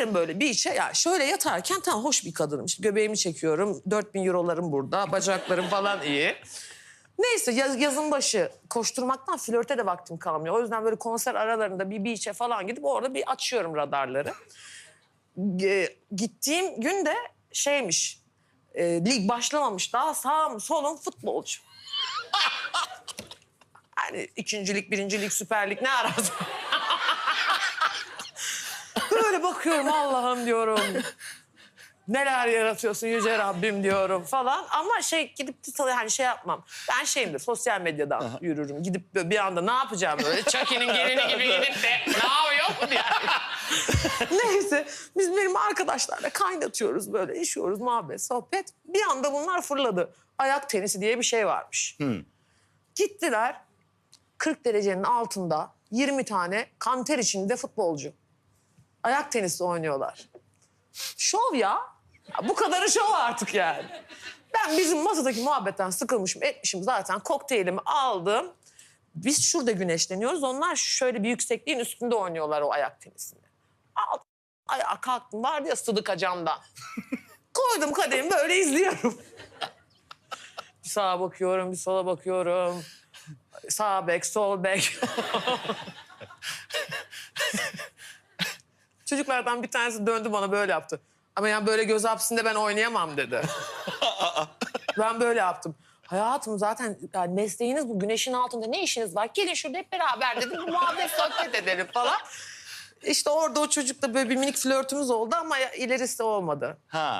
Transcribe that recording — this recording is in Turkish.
giderim böyle bir işe. Ya şöyle yatarken tam hoş bir kadınım. İşte göbeğimi çekiyorum. 4000 eurolarım burada. Bacaklarım falan iyi. Neyse yaz, yazın başı koşturmaktan flörte de vaktim kalmıyor. O yüzden böyle konser aralarında bir beach'e falan gidip orada bir açıyorum radarları. E, gittiğim gün de şeymiş. e, lig başlamamış daha sağım solum futbolcu. Yani ikincilik, birincilik, süperlik ne arasın? Bakıyorum Allah'ım diyorum. Neler yaratıyorsun yüce Rabbim diyorum falan. Ama şey gidip de tabii hani şey yapmam. Ben şeyimdir sosyal medyadan yürürüm. Gidip böyle bir anda ne yapacağım böyle Chucky'nin gelini gibi gidip de ne yapıyor mu diye. Neyse biz benim arkadaşlarla kaynatıyoruz böyle işiyoruz muhabbet sohbet. Bir anda bunlar fırladı. Ayak tenisi diye bir şey varmış. Gittiler 40 derecenin altında 20 tane kanter içinde futbolcu. Ayak tenisi oynuyorlar. Şov ya. Bu kadarı şov artık yani. Ben bizim masadaki muhabbetten sıkılmışım, etmişim zaten. Kokteylimi aldım. Biz şurada güneşleniyoruz. Onlar şöyle bir yüksekliğin üstünde oynuyorlar o ayak tenisini. Aldım. Ayağa kalktım. Vardı ya sıdıka camdan. Koydum kadehimi böyle izliyorum. bir sağa bakıyorum, bir sola bakıyorum. Sağ bek, sol bek. Çocuklardan bir tanesi döndü bana böyle yaptı. Ama yani böyle göz hapsinde ben oynayamam dedi. ben böyle yaptım. Hayatım zaten yani mesleğiniz bu güneşin altında ne işiniz var? Gelin şurada hep beraber dedim. Bir muhabbet sohbet edelim falan. İşte orada o çocukla böyle bir minik flörtümüz oldu ama ilerisi olmadı. Ha.